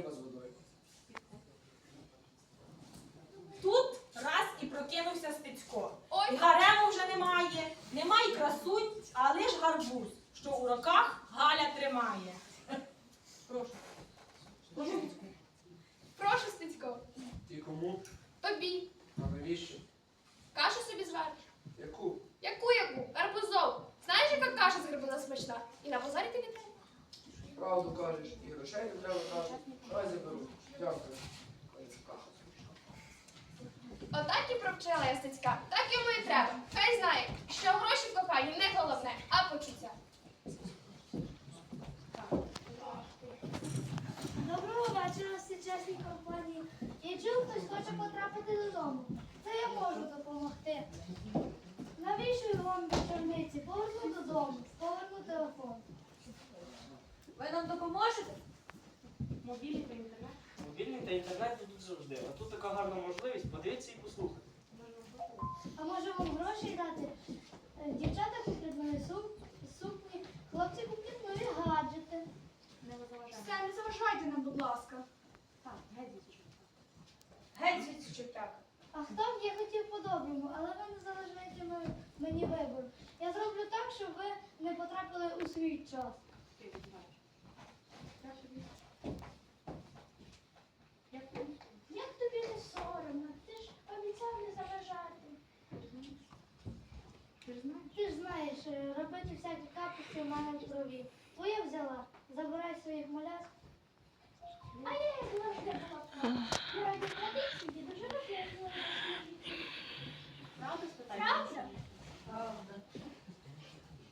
риба з водою. Тут раз і прокинувся Стецько. Ой. Гарему вже немає, немає красунь, а лиш гарбуз, що у руках Галя тримає. Отак і провчила я Стецька. Так йому і треба. Хай знає, що гроші в коханні не головне, а почуття. Доброго вечора, всі чесній компанії. Я чув, хтось хоче потрапити додому. Це я можу допомогти. Навіщо вам вечорниці? Поверну додому, поверну телефон. Ви нам допоможете? Мобільний та інтернет. Мобільний та інтернет будуть завжди, а тут така гарна можливість подивитися і послухати. А може вам гроші дати? Е, Дівчата куплять нові сукні, хлопці куплять нові гаджети. Не заважайте. Все, не заважайте нам, будь ласка. Так, геть звідси. Геть звідси, чортяка. А хто б я хотів по-доброму, але ви не залишаєте мені вибору. Я зроблю так, щоб ви не потрапили у свій час. Ти знаєш. Я тобі. Як ти? Як тобі не соромно? Ти ж обіцяв не заважати. Ти ж знаєш? Ти ж знаєш, е, робити всякі капусти в мене в крові. Твоя взяла, забирай своїх малят. А я їх завжди була. Раді традиції дуже роз'яснювала. Правда спитання? Правда? Правда.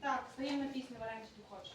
Так, стаємо на пісню варенички хочеш.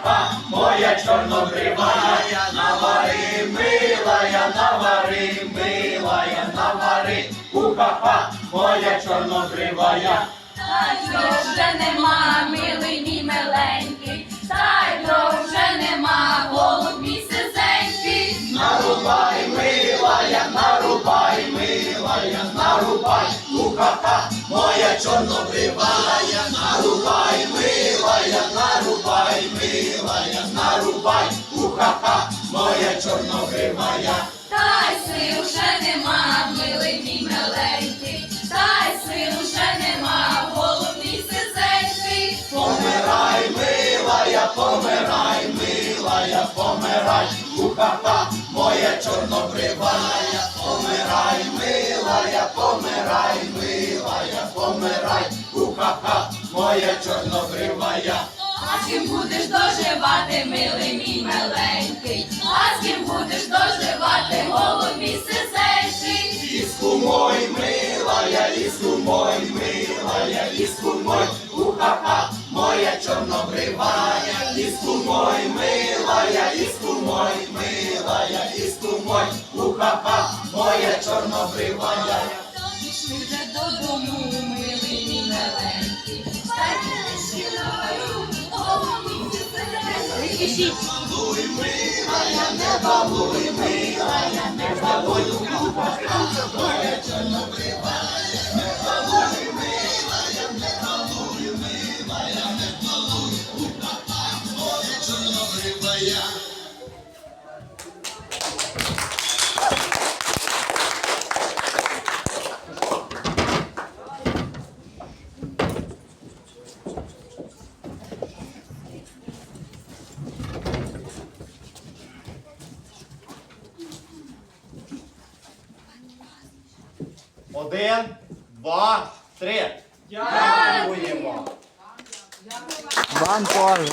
у-ха-ха, моя чорнобривая, навари, милая, навари, милая, навари, у-ха-ха, моя чорнобривая. Та й вже нема, милий мій миленький, та вже нема, голуб мій сизенький. Нарубай, милая, нарубай, милая, нарубай, у-ха-ха, моя чорнобривая, моя чорнобривая. Та й сил вже нема, милий мій миленький, та й сил вже нема, голуб мій сизенький. Помирай, милая, помирай, милая, помирай, у-ха-ха, моя чорнобривая, помирай, милая, помирай, милая, помирай, у-ха-ха, моя чорнобривая. А з ким будеш доживати, милий мій миленький, а з ким будеш доживати, голуб мій сизенький. Ліску мой, милая, ліску мой, милая, ліску мой, у-ха-ха, моя чорнобривая, ліску мой, милая, ліску мой, милая, ліску мой, у-ха-ха, моя чорнобривая. Балуй, милая, не балуй, милая, не балуй, моя чорнобривая. Не балуй, Один, два, три. Дякуємо. Вам теж.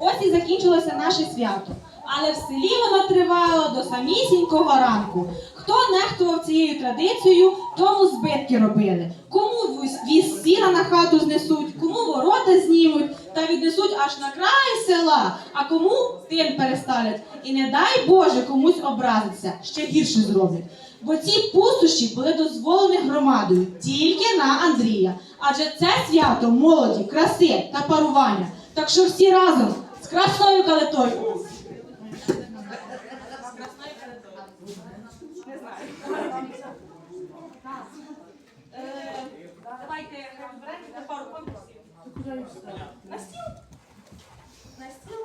Ось і закінчилося наше свято. Але в селі воно тривало до самісінького ранку. Хто нехтував цією традицією, тому збитки робили. Кому віз- сіна на хату знесуть, кому знімуть та віднесуть аж на край села, а кому тин переставлять. І не дай Боже комусь образиться, ще гірше зроблять. Бо ці пустощі були дозволені громадою тільки на Андрія. Адже це свято молоді, краси та парування. Так що всі разом з красною калитою. Е, Давайте розберемо пару. На стіл? На стіл?